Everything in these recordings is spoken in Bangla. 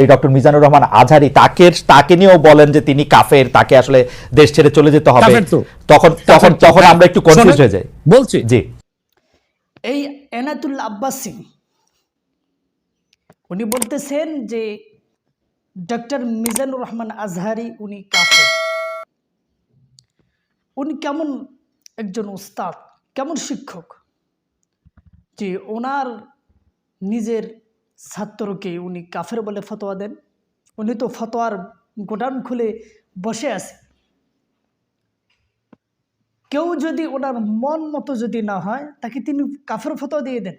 এই ডক্টর মিজানুর রহমান আজহারি তাকে তাকে নিয়েও বলেন যে তিনি কাফের তাকে আসলে দেশ ছেড়ে চলে যেতে হবে। তখন তখন তখন আমরা একটু কনফিউজ হয়ে যাই। বলছি। জি। এই এনাতুল আব্বাসি উনি বলতেছেন যে ডক্টর মিজানুর রহমান আজহারি উনি কাফের। উনি কেমন একজন উস্তাদ কেমন শিক্ষক যে ওনার নিজের ছাত্রকে উনি কাফের বলে ফতোয়া দেন। উনি তো ফতোয়ার গোডাউন খুলে বসে আছে। কেউ যদি ওনার মন মতো যদি না হয়, তাকে তিনি কাফের ফতোয়া দিয়ে দেন।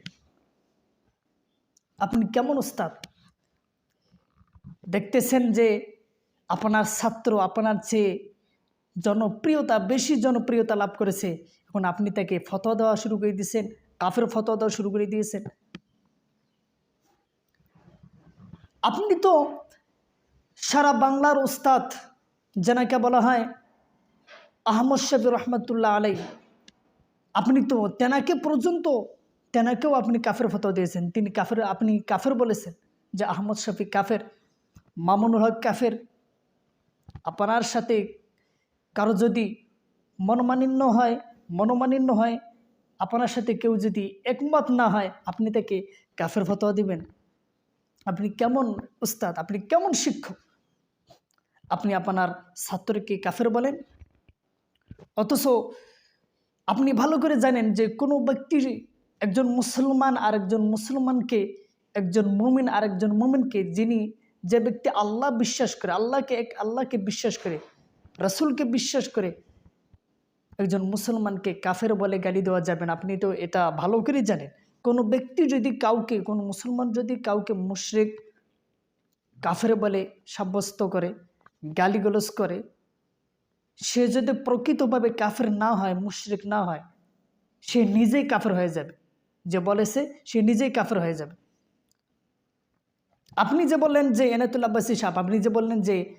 আপনি কেমন ওস্তাদ? দেখতেছেন যে আপনার ছাত্র, আপনার চেয়ে জনপ্রিয়তা, বেশি জনপ্রিয়তা লাভ করেছে, এখন আপনি তাকে ফতোয়া দেওয়া শুরু করে দিয়েছেন, কাফের ফতোয়া দেওয়া শুরু করে দিয়েছেন। আপনি তো সারা বাংলার ওস্তাদ যেনাকে বলা হয় আহমদ শফি রহমতুল্লাহ আলাই। আপনি তো তেনাকে পর্যন্ত, তেনাকেও আপনি কাফের ফতোয়া দিয়েছেন। তিনি কাফের, আপনি কাফের বলেছেন যে আহমদ শফি কাফের, মামুনুল হক কাফের। আপনার সাথে কারও যদি মনোমানিন্য হয় মনোমানিন্য হয়, আপনার সাথে কেউ যদি একমত না হয়, আপনি তাকে কাফের ফতোয়া দিবেন। আপনি কেমন উস্তাদ? আপনি কেমন শিক্ষক? আপনি আপনার ছাত্রকে কাফের বলেন? অথচ আপনি ভালো করে জানেন যে কোনো ব্যক্তি একজন মুসলমান আর একজন মুসলমানকে, একজন মুমিন আর একজন মুমিনকে, যিনি যে ব্যক্তি আল্লাহ বিশ্বাস করে, আল্লাহকে এক, আল্লাহকে বিশ্বাস করে, রসুলকে বিশ্বাস করে, একজন মুসলমানকে কাফের বলে গালি দেওয়া যাবে না। আপনি তো এটা ভালো করে জানেন। কোনো ব্যক্তি যদি কাউকে, কোনো মুসলমান যদি কাউকে মুশরিক, কাফের বলে সাব্যস্ত করে, গালিগলজ করে, সে যদি প্রকৃতভাবে কাফের না হয়, মুশরিক না হয়, সে নিজেই কাফের হয়ে যাবে। যে বলেছে, সে নিজেই কাফের হয়ে যাবে। আপনি যে বললেন যে এনাতুল আব্বাসী সাহেব, আপনি যে বললেন যে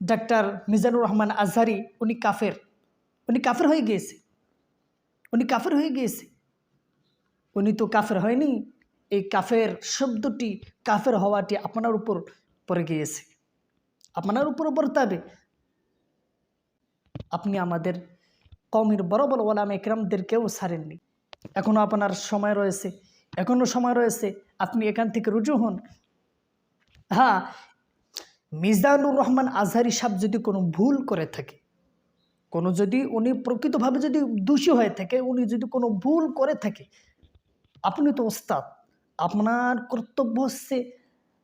ডাক্তার মিজানুর রহমান আজহারি, উনি কাফের। উনি কাফের হয়ে গিয়েছে। উনি কাফের হয়ে গিয়েছে। উনি তো কাফের হয়নি। এই কাফের শব্দটি কাফের হওয়াটি আপনার উপর পড়ে গিয়েছে। আপনার উপর বর্তাবে আপনি আমাদের কমের বড় বড় ওলাম একরামদেরকেও ছাড়েননি। এখনও আপনার সময় রয়েছে। এখনও সময় রয়েছে। আপনি এখান থেকে রুজু হন। হ্যাঁ মিজানুর রহমান আজহারি সাহেব যদি কোনো ভুল করে থাকে, কোনো যদি উনি প্রকৃতভাবে যদি দোষী হয়ে থাকে, উনি যদি কোনো ভুল করে থাকে আপনি তো ওস্তাদ। আপনার কর্তব্য হচ্ছে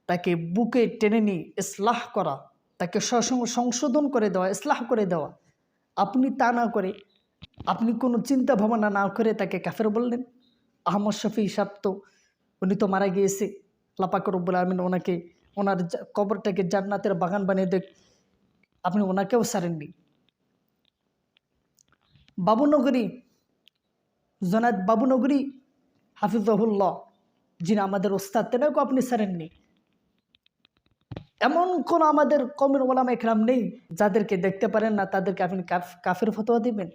তাকে বুকে টেনে নিয়ে ইসলাহ করা, তাকে সংশোধন করে দেওয়া, ইসলাহ করে দেওয়া। আপনি তা না করে আপনি কোনো চিন্তা ভাবনা না করে তাকে কাফের বললেন? আহমদ শফি সাহেব তো, উনি তো মারা গিয়েছে। লাপাক রব্বুল আলমিন ওনাকে, ওনার কবরটাকে জান্নাতের বাগান বানিয়ে দেখ, আপনি ওনাকেও সারেননি বাবুনগরী জনাদ বাবুনগরী হাফিজহুল্লাহ, যিনি আমাদের ওস্তাদ, তেনাকেও আপনি সারেননি এমন কোন আমাদের কমের ওলাম একরাম নেই, যাদেরকে দেখতে পারেন না, তাদেরকে আপনি কাফ- কাফের ফতোয়া দিবেন?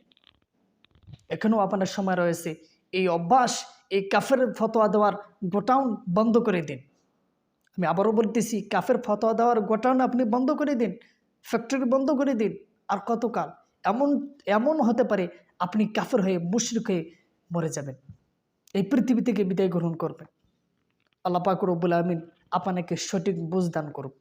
এখনও আপনার সময় রয়েছে। এই অভ্যাস, এই কাফের ফতোয়া দেওয়ার গোটাউন বন্ধ করে দিন। আমি আবারও বলতেছি, কাফের ফতোয়া দেওয়ার গোটাউন আপনি বন্ধ করে দিন, ফ্যাক্টরি বন্ধ করে দিন। আর কতকাল? এমন এমন হতে পারে আপনি কাফের হয়ে মুশরিক হয়ে মরে যাবেন। এই পৃথিবী থেকে বিদায় গ্রহণ করবেন। আল্লাহ পাক রব্বুল আমিন আপনাকে সঠিক বুঝদান করুক।